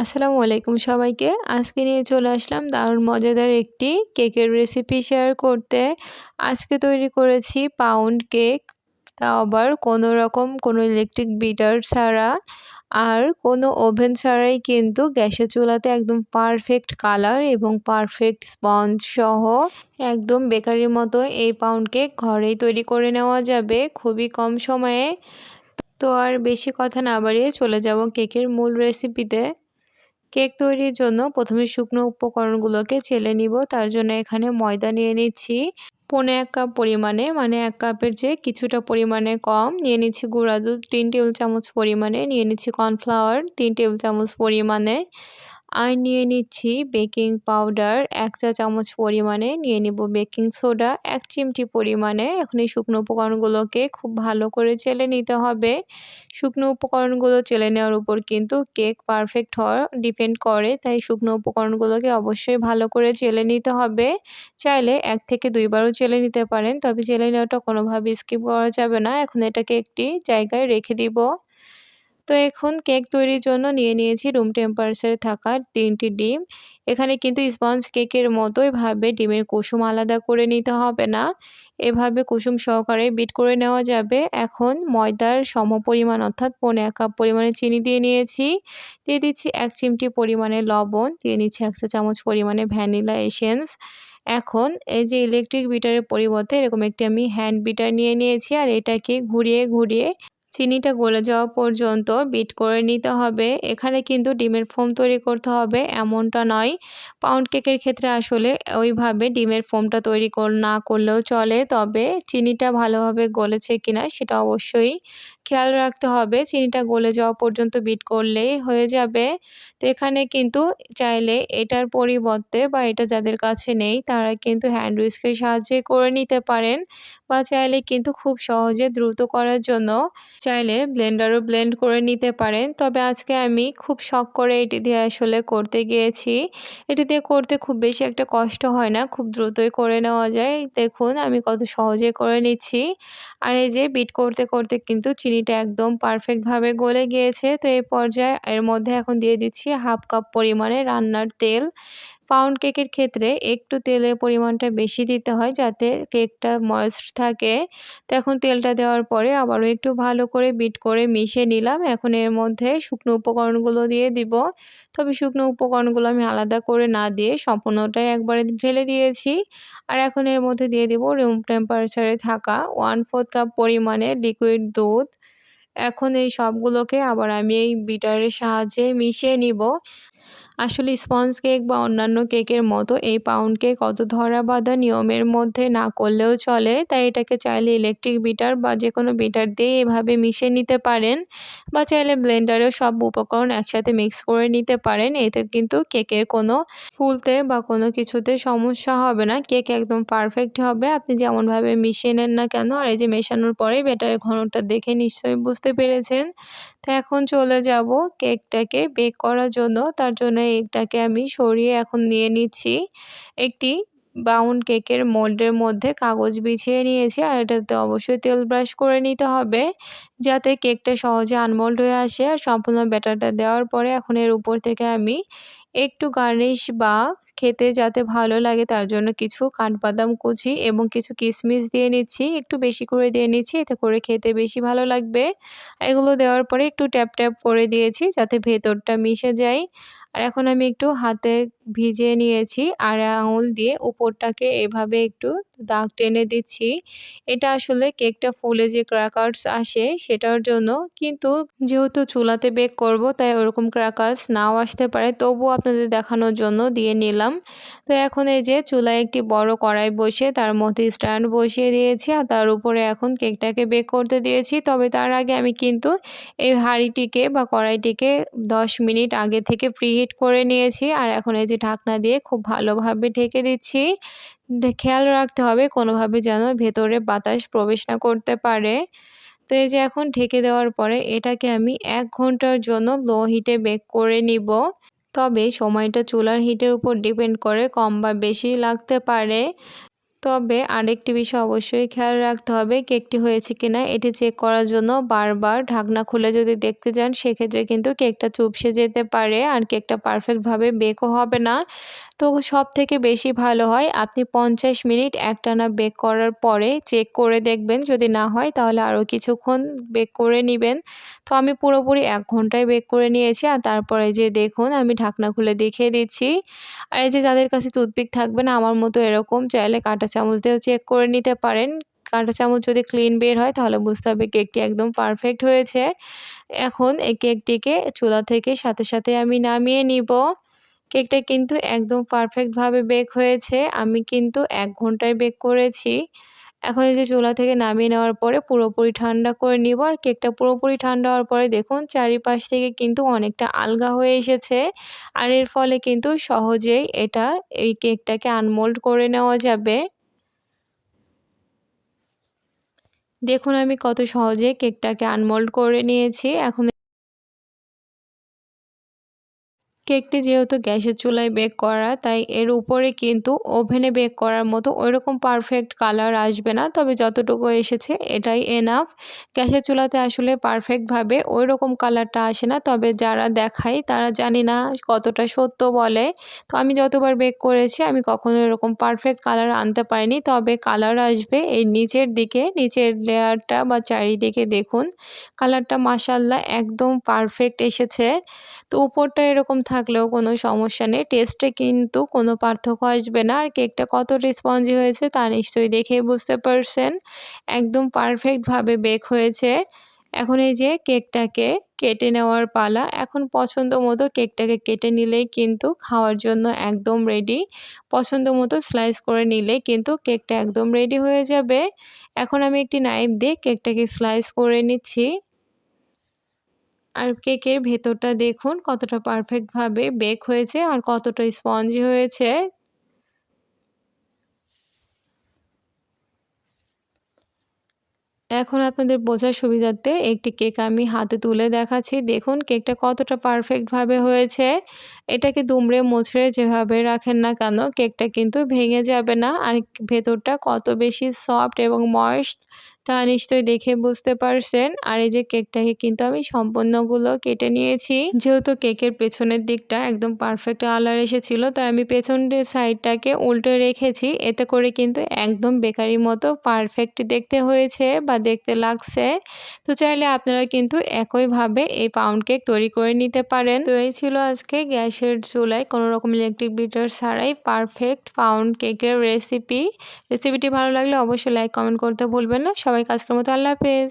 আসসালামু আলাইকুম সবাইকে। আজকে নিয়ে চলে আসলাম দারুণ মজাদার একটি কেকের রেসিপি শেয়ার করতে। আজকে তৈরি করেছি পাউন্ড কেক তা আবার কোনো রকম কোনো ইলেকট্রিক বিটার ছাড়া। আর কোনো ওভেন ছাড়াই কিন্তু গ্যাসের চুলাতে একদম পারফেক্ট কালার এবং পারফেক্ট স্পঞ্জ সহ একদম বেকারির মতো এই পাউন্ড কেক ঘরেই তৈরি করে নেওয়া যাবে খুবই কম সময়ে। তো আর বেশি কথা না বাড়িয়ে চলে যাব কেকের মূল রেসিপিতে কেক তৈরির জন্য প্রথমে শুকনো উপকরণগুলোকে ছেলে নিব, তার জন্য এখানে ময়দা নিয়ে নিচ্ছি। পনে এক কাপ পরিমাণে মানে এক কাপের যে কিছুটা পরিমাণে কম, নিয়ে নিচ্ছি গুঁড়া দুধ, তিন টেবিল চামচ পরিমাণে, নিয়ে নিচ্ছি কর্নফ্লাওয়ার, তিন টেবিল চামচ পরিমাণে। আর নিয়ে নিচ্ছি বেকিং পাউডার। এক চা চামচ পরিমাণে নিয়ে নিব বেকিং সোডা, এক চিমটি পরিমাণে। এখন এই শুকনো উপকরণগুলোকে খুব ভালো করে চেলে নিতে হবে। শুকনো উপকরণগুলো চেলে নেওয়ার উপর কিন্তু কেক পারফেক্ট হওয়ার ডিপেন্ড করে, তাই শুকনো উপকরণগুলোকে অবশ্যই ভালো করে চেলে নিতে হবে। চাইলে এক থেকে দুইবারও চেলে নিতে পারেন, তবে চেলে নেওয়াটা কোনোভাবে স্কিপ করা যাবে না। এখন এটাকে একটি জায়গায় রেখে দিব। তো এখন কেক তৈরির জন্য নিয়ে নিয়েছি রুম টেম্পারেচারে থাকা তিনটি ডিম। এখানে কিন্তু স্পঞ্জ কেকের মতোই ভাবে ডিমের কুসুম আলাদা করে নিতে হবে না। এভাবে কুসুম সহকারে বিট করে নেওয়া যাবে। এখন ময়দার সম পরিমাণ অর্থাৎ পনে এক কাপ পরিমাণে চিনি দিয়ে নিয়েছি। দিয়ে দিচ্ছি এক চিমটি পরিমাণে লবণ। দিয়ে নিচ্ছি একশো চামচ পরিমাণে ভ্যানিলা এসেন্স এখন এই যে ইলেকট্রিক বিটারের পরিবর্তে এরকম একটি আমি হ্যান্ড বিটার নিয়ে নিয়েছি আর এটাকে ঘুরিয়ে ঘুরিয়ে চিনিটা গলে যাওয়া পর্যন্ত বিট করে নিতে হবে। এখানে কিন্তু ডিমের ফোম তৈরি করতে হবে, এমনটা নয়। পাউন্ড কেকের ক্ষেত্রে আসলে ওইভাবে ডিমের ফোমটা তৈরি না করলেও চলে। তবে চিনিটা ভালোভাবে গলেছে কিনা সেটা অবশ্যই খেয়াল রাখতে হবে। চিনিটা গলে যাওয়া পর্যন্ত বিট করলেই হয়ে যাবে। তো এখানে কিন্তু চাইলে এটার পরিবর্তে বা এটা যাদের কাছে নেই, তারা কিন্তু হ্যান্ড উইস্কের সাহায্যে করে নিতে পারেন বা চাইলে কিন্তু খুব সহজে দ্রুত করার জন্য চাইলে ব্লেন্ডারও ব্লেন্ড করে নিতে পারেন। তবে আজকে আমি খুব শখ করে এটি দিয়ে আসলে করতে গিয়েছি। এটি দিয়ে করতে খুব বেশি একটা কষ্ট হয় না, খুব দ্রুতই করে নেওয়া যায়। দেখুন আমি কত সহজে করে নিচ্ছি। আর এই যে বিট করতে করতে কিন্তু চিনিটা একদম পারফেক্টভাবে গলে গিয়েছে। তো এই পর্যায়ে এর মধ্যে এখন দিয়ে দিচ্ছি হাফ কাপ পরিমাণে রান্নার তেল। পাউন্ড কেকের ক্ষেত্রে একটু তেলের পরিমাণটা বেশি দিতে হয় যাতে কেকটা ময়েস্ট থাকে। তো এখন তেলটা দেওয়ার পরে আবারও একটু ভালো করে বিট করে মিশিয়ে নিলাম। এখন এর মধ্যে শুকনো উপকরণগুলো দিয়ে দিব। তবে শুকনো উপকরণগুলো আমি আলাদা করে না দিয়ে সম্পূর্ণটাই একবারে ঢেলে দিয়েছি। আর এখন এর মধ্যে দিয়ে দিব রুম টেম্পারেচারে থাকা ওয়ান ফোর্থ কাপ পরিমাণে লিকুইড দুধ। এখন এই সবগুলোকে আবার আমি এই বিটারের সাহায্যে মিশিয়ে নিব। আসলে স্পঞ্জ কেক বা অন্যান্য কেকের মতো এই পাউন্ড কেক অত ধরা বাঁধা নিয়মের মধ্যে না করলেও চলে, তাই এটাকে চাইলে ইলেকট্রিক বিটার বা যে কোনো বিটার দিয়ে এভাবে মিশিয়ে নিতে পারেন বা চাইলে ব্লেন্ডারেও সব উপকরণ একসাথে মিক্স করে নিতে পারেন। এতে কিন্তু কেকের কোনো ফুলতে বা কোনো কিছুতে সমস্যা হবে না। কেক একদম পারফেক্ট হবে। আপনি যেমনভাবে মিশিয়ে নেন না কেন, আর এই যে মেশানোর পরে ব্যাটারের ঘনটা দেখে নিশ্চয়ই বুঝতে পেরেছেন। তো এখন চলে যাব কেকটাকে বেক করার জন্য। তার জন্য এগটাকে আমি সরিয়ে এখন নিয়ে নিচ্ছি। একটি বাউন্ড কেকের মোল্ডের মধ্যে কাগজ বিছিয়ে নিয়েছি আর এটাতে অবশ্যই তেল ব্রাশ করে নিতে হবে যাতে কেকটা সহজে আনমোল্ড হয়ে আসে। আর সম্পূর্ণ ব্যাটারটা দেওয়ার পরে এখন এর উপর থেকে আমি একটু গার্নিশ বা খেতে যাতে ভালো লাগে তার জন্য কিছু কাঠবাদাম কুচি এবং কিছু কিশমিশ দিয়ে নিচ্ছি। একটু বেশি করে দিয়ে নিচ্ছি, এতে করে খেতে বেশি ভালো লাগবে। এগুলো দেওয়ার পরে একটু ট্যাপ ট্যাপ করে দিয়েছি যাতে ভেতরটা মিশে যায়। আর এখন আমি একটু হাতে ভিজিয়ে নিয়েছি আর আঙুল দিয়ে উপরটাকে এভাবে একটু দাগ টেনে দিচ্ছি। এটা আসলে কেকটা ফুলে যে ক্র্যাকার্স আসে সেটার জন্য। কিন্তু যেহেতু চুলাতে বেক করব, তাই ওরকম ক্র্যাকার্স নাও আসতে পারে। তবু আপনাদের দেখানোর জন্য দিয়ে নিলাম। তো এখন এই যে চুলায় একটি বড় কড়াই বসে তার মধ্যে স্ট্যান্ড বসিয়ে দিয়েছি আর তার উপরে এখন কেকটাকে বেক করতে দিয়েছি। তবে তার আগে আমি কিন্তু এই হাঁড়িটিকে বা কড়াইটিকে দশ মিনিট আগে থেকে প্রিহিট করে নিয়েছি। আর এখন এই যে ঢাকনা দিয়ে খুব ভালোভাবে ঢেকে দিচ্ছি। খেয়াল রাখতে হবে কোনোভাবে যেন ভেতরে বাতাস প্রবেশ না করতে পারে। তো এই যে এখন ঢেকে দেওয়ার পরে এটাকে আমি এক ঘণ্টার জন্য লো হিটে বেক করে নিব। তবে সময়টা চুলার হিটের উপর ডিপেন্ড করে কম বা বেশি লাগতে পারে। তবে আরেকটি বিষয় অবশ্যই খেয়াল রাখতে হবে কেকটি হয়েছে কিনা। এটি চেক করার জন্য বারবার ঢাকনা খুলে যদি দেখতে যান, সেক্ষেত্রে কিন্তু কেকটা চুপসে যেতে পারে আর কেকটা পারফেক্টভাবে বেকও হবে না। তো সব থেকে বেশি ভালো হয় আপনি পঞ্চাশ মিনিট একটানা বেক করার পরে চেক করে দেখবেন। যদি না হয়, তাহলে আরও কিছুক্ষণ বেক করে নেবেন। তো আমি পুরোপুরি এক ঘন্টায় বেক করে নিয়েছি আর তারপরে যে দেখুন, আমি ঢাকনা খুলে দেখিয়ে দিচ্ছি। আর এই যে যাদের কাছে টুথপিক থাকবে না, আমার মতো এরকম, চাইলে কাঁটা চামচ দিয়েও চেক করে নিতে পারেন। কাঁটা চামচ যদি ক্লিন বের হয়, তাহলে বুঝতে হবে কেকটি একদম পারফেক্ট হয়েছে। এখন এই কেকটিকে চুলা থেকে সাথে সাথে আমি নামিয়ে নিব। কেকটা কিন্তু একদম পারফেক্টভাবে বেক হয়েছে। আমি কিন্তু এক ঘন্টায় বেক করেছি। এখন এই যে চুলা থেকে নামিয়ে নেওয়ার পরে পুরোপুরি ঠান্ডা করে নিব। আর কেকটা পুরোপুরি ঠান্ডা হওয়ার পরে দেখুন, চারিপাশ থেকে কিন্তু অনেকটা আলগা হয়ে এসেছে। আর এর ফলে কিন্তু সহজেই এটা এই কেকটাকে আনমোল্ড করে নেওয়া যাবে। দেখুন আমি কত সহজে কেকটাকে আনমোল্ড করে নিয়েছি। এখন কেকটি যেহেতু গ্যাসের চুলায় বেক করা, তাই এর উপরে কিন্তু ওভেনে বেক করার মতো ওইরকম পারফেক্ট কালার আসবে না। তবে যতটুকু এসেছে এটাই এনাফ গ্যাসের চুলাতে আসলে পারফেক্টভাবে ওই রকম কালারটা আসে না। তবে যারা দেখায় তারা জানি না কতটা সত্য বলে। তো আমি যতবার বেক করেছি আমি কখনো এরকম পারফেক্ট কালার আনতে পারিনি। তবে কালার আসবে এই নিচের দিকে, নিচের লেয়ারটা বা চারিদিকে দেখুন। কালারটা মাসাল্লাহ একদম পারফেক্ট এসেছে। তো উপরটা এরকম থাকলেও কোনো সমস্যা নেই। টেস্টে কিন্তু কোনো পার্থক্য আসবে না। আর কেকটা কত রেসপন্সি হয়েছে তা নিশ্চয়ই দেখে বুঝতে পারছেন। একদম পারফেক্টভাবে বেক হয়েছে। এখন এই যে কেকটাকে কেটে নেওয়ার পালা। এখন পছন্দ মতো কেকটাকে কেটে নিলেই কিন্তু খাওয়ার জন্য একদম রেডি পছন্দ মতো স্লাইস করে নিলে কিন্তু কেকটা একদম রেডি হয়ে যাবে। এখন আমি একটি নাইফ দিয়ে কেকটাকে স্লাইস করে নিচ্ছি। আর কেকের ভেতরটা দেখুন, কতটা পারফেক্টভাবে বেক হয়েছে আর কতটা স্পঞ্জি হয়েছে। এখন আপনাদের বোঝার সুবিধার্থে একটি কেক আমি হাতে তুলে দেখাচ্ছি। দেখুন, কেকটা কতটা পারফেক্টভাবে হয়েছে। এটাকে দুমড়ে মুচড়ে যেভাবে রাখেন না কেন, কেকটা কিন্তু ভেঙে যাবে না। আর ভেতরটা কত বেশি সফট এবং ময়েস্ট তা নিশ্চয়ই দেখে বুঝতে পারছেন। আর এই যে কেকটাকে কিন্তু আমি সম্পূর্ণগুলো কেটে নিয়েছি। যেহেতু কেকের পেছনের দিকটা একদম পারফেক্ট কালার এসেছিল, তাই আমি পেছনের সাইডটাকে উল্টে রেখেছি। এতে করে কিন্তু একদম বেকারি মতো পারফেক্ট দেখতে হয়েছে বা দেখতে লাগছে। তো চাইলে আপনারা কিন্তু একইভাবে এই পাউন্ড কেক তৈরি করে নিতে পারেন। তো এই ছিল আজকে গ্যাসের চুলায় কোনো রকম ইলেকট্রিক বিটার ছাড়াই পারফেক্ট পাউন্ড কেকের রেসিপি রেসিপিটি ভালো লাগলে অবশ্যই লাইক কমেন্ট করতে ভুলবেন না। সবাই কাজকের মতো আল্লাহ হাফেজ।